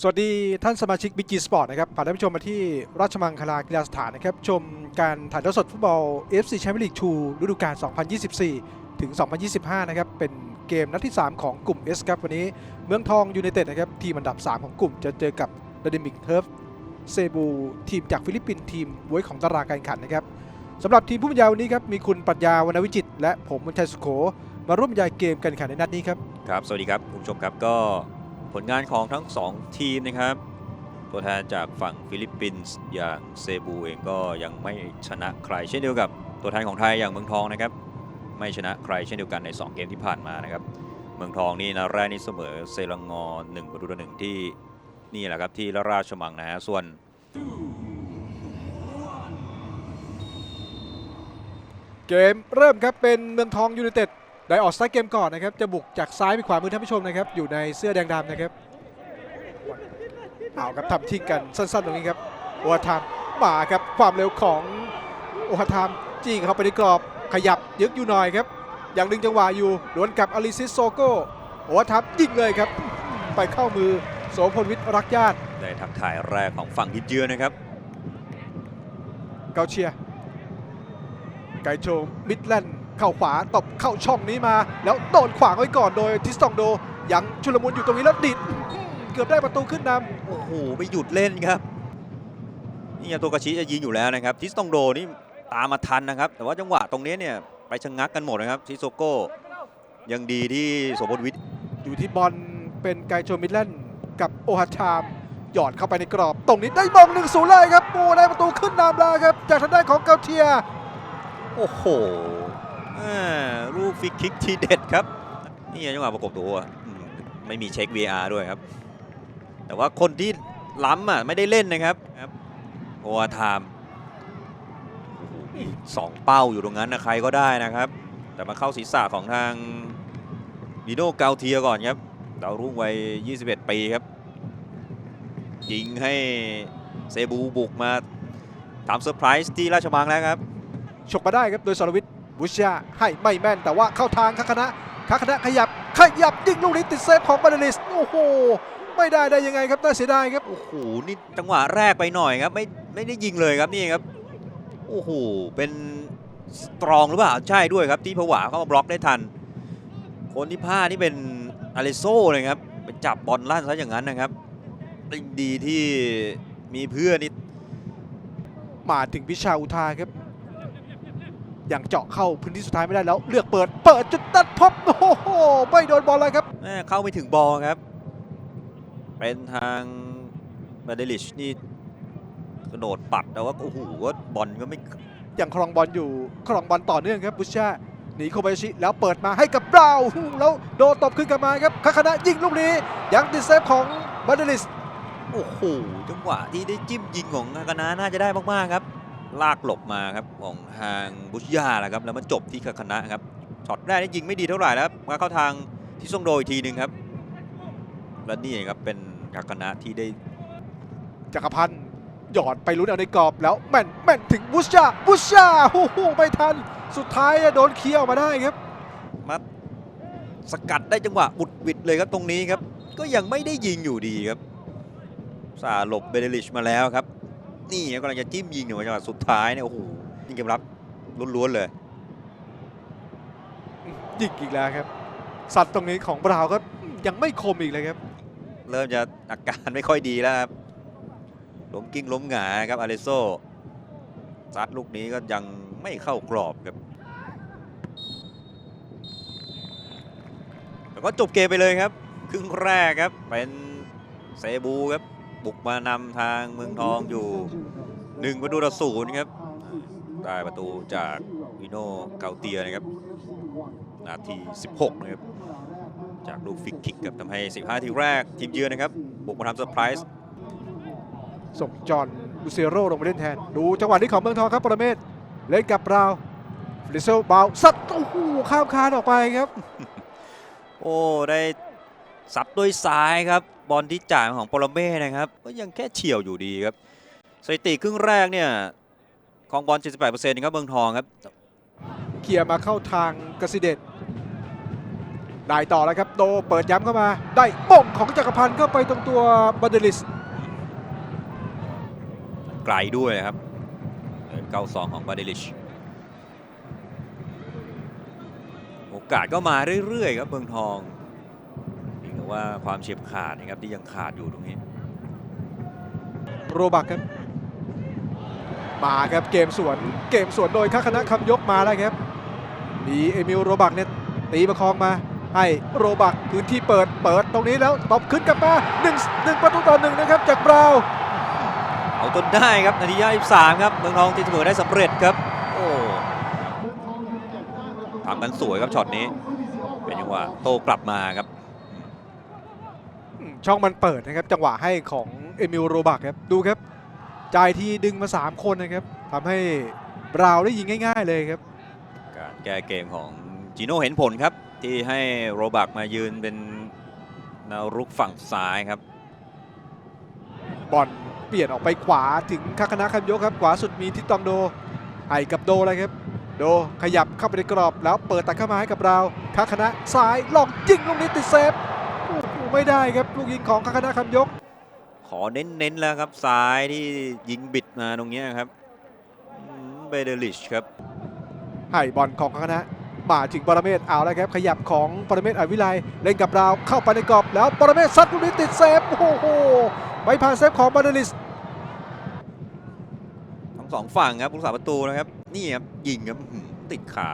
สวัสดีท่านสมาชิกบิจีสปอร์ตนะครับพาท่านผู้ชมมาที่ราชมังคลากีฬาสถานนะครับ ชมการถ่ายทอดสดฟุตบอล FC Champions League 2ฤดูกาล 2024 ถึง 2025 นะครับ เป็นเกมนัดที่ 3 ของกลุ่ม S ครับ วันนี้เมืองทองยูไนเต็ดนะครับ ทีมอันดับ 3 ของกลุ่มจะเจอกับด d ดมิกเทิร์ฟเซบู ทีมจากฟิลิปปินส์ทีมบวยของตารางการแข่งขันนะครับสำหรับทีมผู้บรรยายวันนี้ครับมีคุณปรัชญาวรรณวิจิตและผมมนชัยสุโขมาร่วมบรรยายเกมการแข่งขันในนัดนี้ครับครับสวัสดีครับคุณผู้ชมครับก็ ผลงานของทั้ง 2 ทีมนะครับ ตัวแทนจากฝั่งฟิลิปปินส์อย่างเซบูเองก็ยังไม่ชนะใครเช่นเดียวกับตัวแทนของไทยอย่างเมืองทองนะครับ ไม่ชนะใครเช่นเดียวกันใน 2 เกมที่ผ่านมานะครับ เมืองทองนี่นะแรกนี่เสมอเซรังงอ1ประตูต่อหนึ่งที่นี่แหละครับที่ราชมังนะฮะส่วนเกมเริ่มครับเป็นเมืองทองยูไนเต็ด ได้ออกสตาร์ทเกมก่อนนะครับจะบุกจากซ้ายไปขวามือท่านผู้ชมนะครับอยู่ในเสื้อแดงดำนะครับเอาครับทำทิ้งกันสั้นๆตรงนี้ครับโอฮาทามมาครับความเร็วของโอฮาทามจี้เข้าไปในกรอบขยับยึกอยู่หน่อยครับอย่างดึงจังหวะอยู่ดวลกับอลิซิสโซโกโอฮาทามยิงเลยครับ ไปเข้ามือโสพลวิทย์รักญาติได้ทักทายแรกของฝั่งยิดเยือนนะครับเกาเชียร์ไกโจมิดแลนด์ เข้าขวาตบเข้าช่องนี้มา แล้วโดนขวางไว้ก่อนโดยทิสตองโดยังชุลมุนอยู่ตรงนี้แล้วดิดอื้อเกือบได้ประตูขึ้นนโอ้โหไม่หยุดเล่นครับนี่ยังตัวกระชิจะยิงอยู่แล้วนะครับทิสตองโดนี่ตามมาทันนะครับ แต่ว่าจังหวะตรงนี้เนี่ยไปชะงงักกันหมดนะครับชิโซโก้ยังดีที่โสมพลวิทย์ำอยู่ที่บอลเป็นไกโจมิดแลนด์กับโอฮาชามหยอดเข้าไปในกรอบ ตรงนี้ได้มองหนึ่งศูนย์เลยครับโอ้ได้ประตูขึ้นนำแล้วครับ จากทางด้านของเกาเชียร์โอ้โหอ่า ลูกฟรีคิกทีเด็ดครับ นี่จังหวะประกบตัวไม่มีเช็ค VR ด้วยครับ แต่ว่าคนที่ล้ำอะไม่ได้เล่นนะครับครับโอวาทามสองเป้าอยู่ตรงนั้นนะใครก็ได้นะครับ แต่มาเข้าศีรษะของทางดิโนเกาเทียก่อนครับดาวรุ่งวัย 21 ปีครับ ยิงให้เซบูบุกมาทำเซอร์ไพรส์ที่ราชมังแล้วครับ ฉกมาได้ครับ โดยสรวิทย์ บุชยาให้ไม่แม่นแต่ว่าเข้าทางคาคณะคาคณะขยับขยับยิงลูกนี้ติดเซฟของบาเดลิสโอ้โหไม่ได้ได้ยังไงครับน่าเสียดายครับโอ้โหนี่จังหวะแรกไปหน่อยครับไม่ไม่ได้ยิงเลยครับนี่ครับโอ้โหเป็นสตรองหรือเปล่าใช่ด้วยครับที่ผวาเข้ามาบล็อกได้ทัน คนที่พลาดนี่เป็นอาเลโซ่เลยครับไปจับบอลลั่นซะอย่างนั้นนะครับยังดีที่มีเพื่อนนี่มาถึงวิชาอุทาครับอ ย่างเจาะเข้าพื้นที่สุดท้ายไม่ได้แล้ว เลือกเปิดเปิดจุดตัดพบโอ้โหไม่โดนบอลเลยครับแม่เข้าไม่ถึงบอลครับ เป็นทางบาเดลิชนี่กระโดดปัดแต่ว่าโอ้โหว่าบอลก็ไม่อย่างครองบอลอยู่ครองบอลต่อเนื่องครับบุชชาหนีโคบายาชิแล้วเปิดมาให้กับบราวน์แล้วโดนตบขึ้นกลับมาครับคาคณะยิงลูกนี้ยังติดเซฟของบาเดลิสโอ้โหจังหวะที่ได้จิ้มยิงของฮากานะน่าจะได้มากๆครับ ลากหลบมาครับของทางบุชยาแหละครับแล้วมันจบที่คาคานะครับช็อตแรกนี่ยิงไม่ดีเท่าไหร่นะครับมาเข้าทางที่ส่งโดยอีกทีหนึ่งครับ และนี่ครับเป็นคาคานะที่ได้จักรพันธ์หยอดไปลุ้นเอาในกรอบแล้วแม่นแม่นถึงบุชชาบุชชาโอ้โหไม่ทันสุดท้ายโดนเคี้ยวมาได้ครับมาสกัดได้จังหวะบุดหวิดเลยครับตรงนี้ครับ ก็ยังไม่ได้ยิงอยู่ดีครับสาหลบเบเดลิชมาแล้วครับ นี่กำลังจะจิ้มยิงอยู่จังหวะสุดท้ายเนี่ยโอ้โหยิงเกมรับล้วนๆเลยยิงอีกแล้วครับ สัตว์ตรงนี้ของบราวน์ก็ยังไม่คมอีกเลยครับ เริ่มจะอาการไม่ค่อยดีแล้วครับล้มกิ้งล้มหงายครับอาเลโซซัดลูกนี้ก็ยังไม่เข้ากรอบครับแล้วก็จบเกมไปเลยครับ ครึ่งแรกครับเป็นเซบูครับ บุกมานำทางเมืองทองอยู่หนึ่งประตูต่อศูนย์ครับได้ประตูจากวิโนเกาเตียนะครับ นาที 16 นะครับ จากลูกฟิกคิกครับทำให้ 15 ทีแรกทีมเยือนนะครับ บุกมาทำเซอร์ไพรส์ส่งจอห์นลูเซโร่ลงมาเล่นแทน ดูจังหวะนี้ของเมืองทองครับปรเมศเล่นกับบราวน์ฟลิเซลบาวสัตว์โอ้โหข้ามคานออกไปครับ โอ้ ได้ ซับด้วยซ้ายครับ บอลที่จ่ายของโปรเม่นะครับ ก็ยังแค่เฉียวอยู่ดีครับสถิติครึ่งแรกเนี่ยของบอล 78%ครับเมืองทองครับเขี่ยร์มาเข้าทางกสิเดชได้ต่อแล้วครับโดเปิดย้ำเข้ามา ได้ป่งของจักรพันธ์เข้าไปตรงตัวบันเดลิส ไกลด้วยครับเก้าสองของบาเดลิชโอกาสก็มาเรื่อยๆครับเมืองทอง เพียงแต่ว่าความเฉียบขาดนะครับที่ยังขาดอยู่ตรงนี้ โรบักครับ มาครับเกมสวน เกมสวนโดยข้าคณะคำยกมาแล้วครับ มีเอมิลโรบักเนี่ยตีประคองมา ให้โรบักพื้นที่เปิดเปิดตรงนี้แล้วตบขึ้นกลับมา1นึ่งหนึ่งประตูต่อหนึ่งนะครับจากบราวน์เอาจนได้ครับนาทีที่23ครับเมืองทองตีเสมอได้สำเร็จครับ โอ้ทำกันสวยครับช็อตนี้ เป็นจังหวะโต้กลับมาครับอืม ช่องมันเปิดนะครับ จังหวะให้ของเอมิลโรบักครับ ดูครับจ่ายทีดึงมา 3 คนนะครับทำให้บราวน์ได้ยิงง่าย ๆ เลยครับ การแก้เกมของจิโน่เห็นผลครับ ที่ให้โรบักมายืนเป็นแนวรุกฝั่งซ้ายครับ บอลเปลี่ยนออกไปขวาถึงคาคณะคำยกครับ ขวาสุดมีทิตตองโดให้กับโดเลยครับ โดขยับเข้าไปในกรอบแล้วเปิดตัดเข้ามาให้กับเราคาคณะซ้ายลองยิงลูกนี้ติดเซฟโอ้โห ไม่ได้ครับลูกยิงของคาคณะคำยก ขอเน้นๆแล้วครับซ้ายที่ยิงบิดมาตรงเนี้ยครับเบเดลิชครับให้บอลของคาคณะมาถึงปรเมศเอาแล้วครับ ขยับของปรเมศอวิไลเล่นกับเราเข้าไปในกรอบแล้วปรเมศซัดลูกนี้ติดเซฟโอ้โหไม่ผ่านเซฟของบาเดลิสทั้งสองฝั่งครับผู้รักษาประตูนะครับ นี่ครับยิงครับอื้อหือติดขา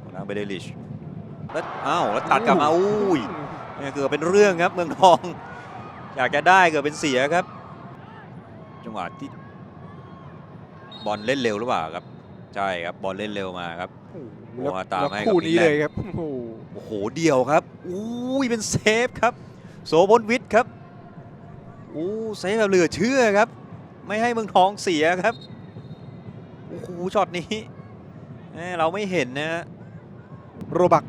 ของทางเบเดลิชแล้วอ้าวแล้วตัดกลับมาอุ้ย เนี่ยเกือบเป็นเรื่องครับเมืองทอง อยากจะได้เกือบเป็นเสียครับ จังหวะที่บอลเล่นเร็วหรือเปล่าครับ ใช่ครับบอลเล่นเร็วมาครับโอ้โหแล้วโอ้ตามแล้วให้กับคู่นี้ฟินแลนด์เลยครับโอ้โหโอ้โหเดียวครับอุ้ยเป็นเซฟครับ โสพลวิทย์ครับอู้เซฟแบบเหลือเชื่อครับ ไม่ให้เมืองทองเสียครับโอ้โหช็อตนี้แหม่เราไม่เห็นนะฮะโรบัก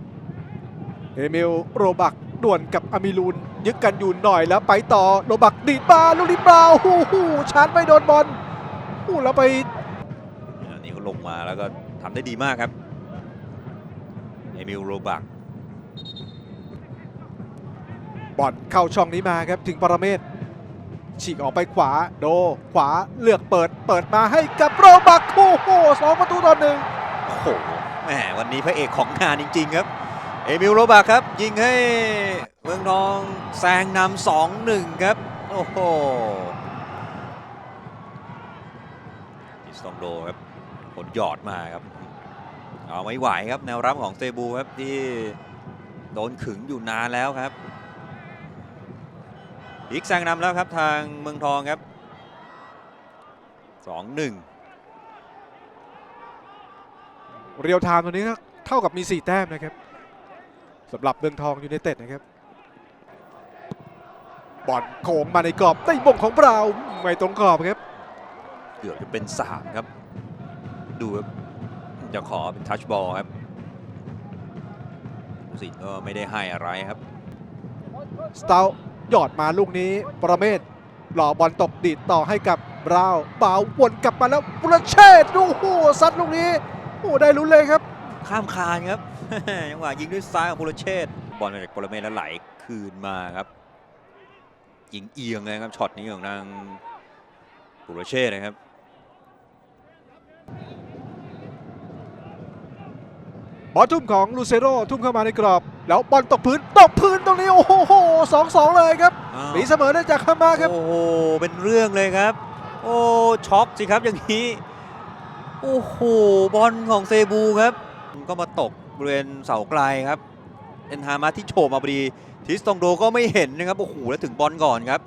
เอมิลโรบัก ด่วนกับอามิลูนยึดกันอยู่หน่อยแล้วไปต่อโรบักดีดมาลูกนี้เปล่าหูหูชาร์จไม่โดนบอลหูแล้วไปอันนี้เขาลงมาแล้วก็ทำได้ดีมากครับเอมิลโรบักบอลเข้าช่องนี้มาครับถึงปรเมศฉีกออกไปขวาโดขวาเลือกเปิดเปิดมาให้กับโรบักโอ้โหสองประตูต่อหนึ่งโอ้โหแหมวันนี้พระเอกของงานจริง ๆ ครับ เอมิลโรบักครับ ยิงให้เมืองทองแซงนำสองหนึ่งครับ โอ้โหดิสตองโดครับผลหยอดมาครับ เอาไม่ไหวครับแนวรับของเซบูครับที่โดนขึงอยู่นานแล้วครับ อีกแซงนำแล้วครับทางเมืองทองครับสองหนึ่งเรียวไทม์ตัวนี้เท่ากับมี 4 แต้มนะครับ สำหรับเมืองทองยูไนเต็ดนะครับบอลโค้งมาในกรอบได้บ่งของเราวน์ไม่ตรงกรอบครับเกือบจะเป็น3ครับ ดูครับจะขอเป็นทัชบอลครับผู้สินก็ไม่ได้ให้อะไรครับสตาร์หยอดมาลูกนี้ประเมศหล่อบอลตกดีดต่อให้กับบราวน์เบาวนกลับมาแล้วบุรเชษฐ์โอ้โหซัดลูกนี้โอ้ได้ลุ้นเลยครับ ข้ามคานครับจังหวะยิงด้วยซ้ายของบุรเชษฐ์บอลมาจากปรเมศแล้วไหลคืนมาครับยิงเอียงเลยครับช็อตนี้ของทางบุรเชษฐ์นะครับบอลทุ่มของลูเซโรทุ่มเข้ามาในกรอบ แล้วบอลตกพื้นตกพื้นตรงนี้โอ้โหสองสองเลยครับอ้าวตีเสมอได้จากข้ามาครับ โอ้โหเป็นเรื่องเลยครับ โอ้ช็อกสิครับอย่างนี้ โอ้โหบอลของเซบูครับ ก็มาตกบริเวณเสาไกลครับ เอ็นฮามาที่โฉบมาพอดีทิสตองโดก็ไม่เห็นนะครับโอ้โหแล้วถึงบอลก่อนครับ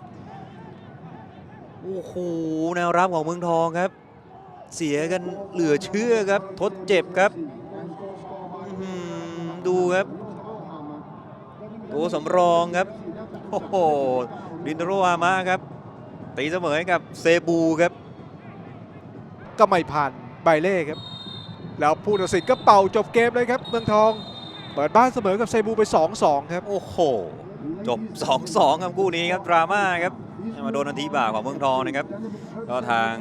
โอ้โหแนวรับของเมืองทองครับ เสียกันเหลือเชื่อครับทดเจ็บครับดูครับตัวสำรองครับโอ้โหดินโรอามะครับตีเสมอให้กับเซบูครับ ก็ไม่ผ่านใบเล่ครับ แล้วผู้ตัดสินก็เป่าจบเกมเลยครับเมืองทอง เปิดบ้านเสมอกับเซบูไป 2-2 ครับ โอ้โห จบ 2-2 ครับคู่นี้ครับดราม่าครับมาโดนนาทีบ่าของเมืองทองนะครับก็ทาง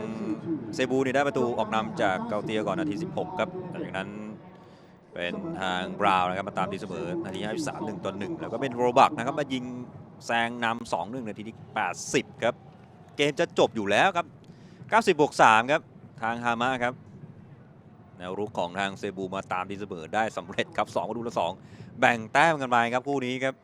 เซบูนี่ได้ประตูออกนำจากเกาเตียก่อนนาที 16 ครับหลังจากนั้นเป็นทางบราวน์นะครับมาตามตีเสมอนาที53 1ต่อ1แล้วก็เป็นโรบักนะครับมายิงแซงนำ2 1นาทีที่ 80 ครับ เกมจะจบอยู่แล้วครับ 90บวก3ครับ ทางฮามาครับ แนวรุกของทางเซบูมาตามดีเสมอได้สำเร็จครับ2ประตูละ2แบ่งแต้มกันไปครับคู่นี้ครับ